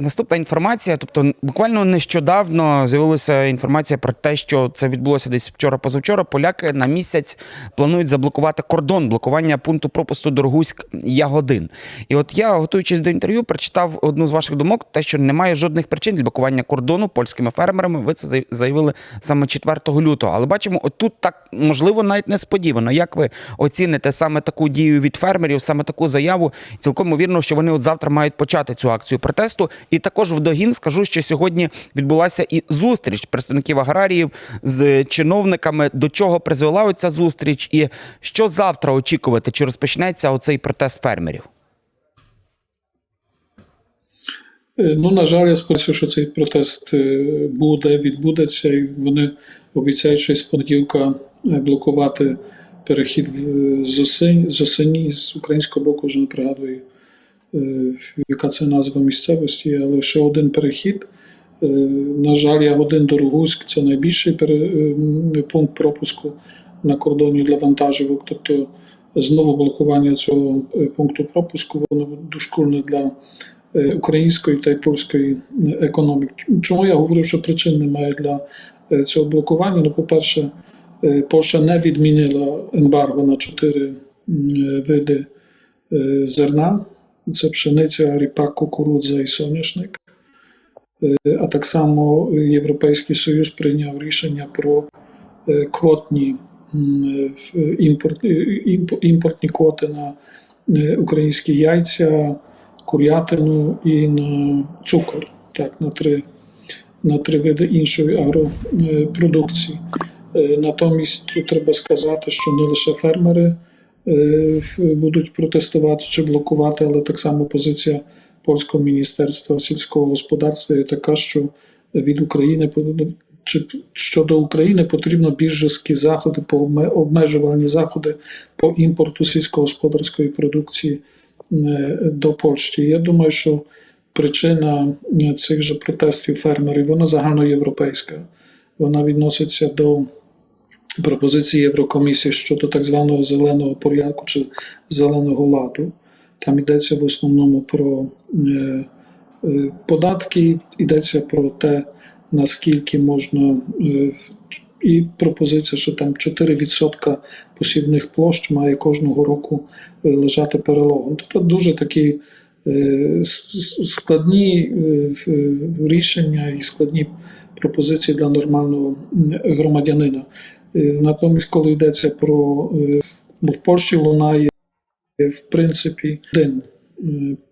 Наступна інформація, тобто буквально нещодавно з'явилася інформація про те, що це відбулося десь вчора-позавчора. Поляки на місяць планують заблокувати кордон блокування пункту пропусту Дорогуськ Ягодин. І от я, готуючись до інтерв'ю, прочитав одну з ваших думок, те, що немає жодних причин для блокування кордону польськими фермерами. Ви це заявили саме 4 лютого. Але бачимо, отут так можливо навіть несподівано. Як ви оціните саме таку дію від фермерів, саме таку заяву? Цілком ймовірно, що вони от завтра мають почати цю акцію протесту. І також в догін скажу, що сьогодні відбулася і зустріч представників аграріїв з чиновниками. До чого призвела ця зустріч, і що завтра очікувати? Чи розпочнеться оцей протест фермерів? Е, Ну, на жаль, я сподіваюся, що цей протест е, буде, відбудеться, і вони обіцяють щось з понеділка е, блокувати перехід з осені, з осені з українського боку, вже не пригадую, яка це назва місцевості, але ще один перехід. Е, На жаль, Ягодин Дорогуськ це найбільший е, пункт пропуску на кордоні для вантажівок. Тобто знову блокування цього е, пункту пропуску воно дошкульне для е, української та й польської е, економіки. Чому я говорю, що причин немає для е, цього блокування? Ну, по-перше, е, Польща не відмінила ембарго на чотири е, види е, зерна: це пшениця, ріпак, кукурудза і соняшник. Е, А так само Європейський Союз прийняв рішення про е, квотні імпорт, е, імпортні квоти на українські яйця, курятину і на цукор, так, на три, на три види іншої агропродукції. Натомість треба сказати, що не лише фермери будуть протестувати чи блокувати, але так само позиція польського міністерства сільського господарства є така, що від України по- чи щодо України потрібно більш жорсткі заходи по обме- обмежувальні заходи по імпорту сільськогосподарської продукції е, до Польщі. Я думаю, що причина е, цих же протестів фермерів вона загальноєвропейська. Вона відноситься до пропозиції Єврокомісії щодо так званого зеленого порядку чи зеленого ладу. Там йдеться в основному про е, е, податки, йдеться про те, наскільки можна, е, і пропозиція, що там 4% посівних площ має кожного року лежати перелогом. Тобто дуже такі складні рішення і складні пропозиції для нормального громадянина. Е, Натомість, коли йдеться про е, бо в Польщі лунає в принципі один е,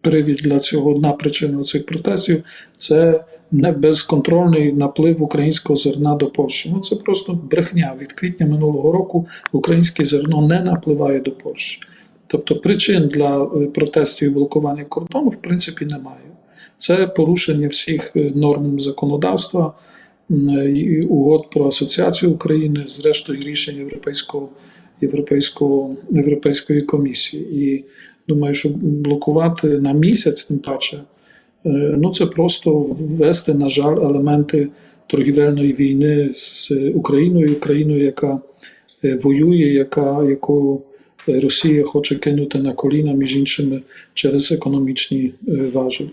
привід для цього, одна причина цих протестів це не безконтрольний наплив українського зерна до Польщі. Ну це просто брехня. Від квітня минулого року українське зерно не напливає до Польщі. Тобто причин для е, протестів і блокування кордону в принципі немає. Це порушення всіх е, норм законодавства, угод про асоціацію України, зрештою рішень Європейського, Європейського, Європейської комісії. І думаю, що блокувати на місяць, тим паче, е, ну це просто ввести, на жаль, елементи торгівельної війни з Україною, країною, яка е, воює, яка, яку е, Росія хоче кинути на коліна, між іншими, через економічні важелі.